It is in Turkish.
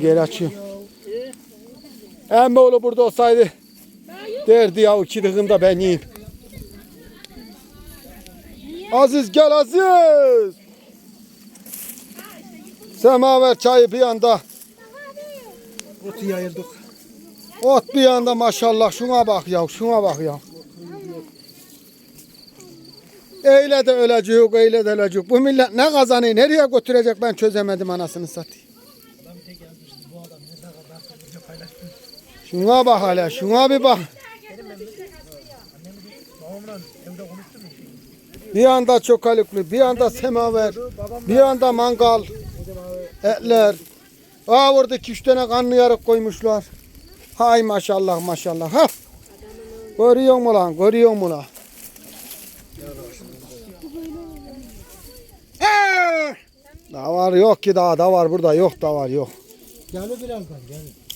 Geri açıyor. Emmoğlu burada olsaydı derdi ya iki dıkımda ben yiyeyim. Aziz gel Aziz. Semaver çayı bir yanda. Otu yayıldık. Ot bir yanda maşallah şuna bak ya şuna bak ya. Eyle de ölecek, eyle de ölecek. Bu millet ne kazanıyor, nereye götürecek ben çözemedim anasını satayım. Şuna bak hele, şuna bir bak. Bir anda çokalıklı, bir anda semaver, bir anda mangal, etler. Aa orada iki üç tane kanlı yarık koymuşlar. Hay maşallah maşallah. Ha. Görüyor mu lan? Görüyor mu lan? Da var yok ki daha da var burada yok da var yok. Gel birazdan gel.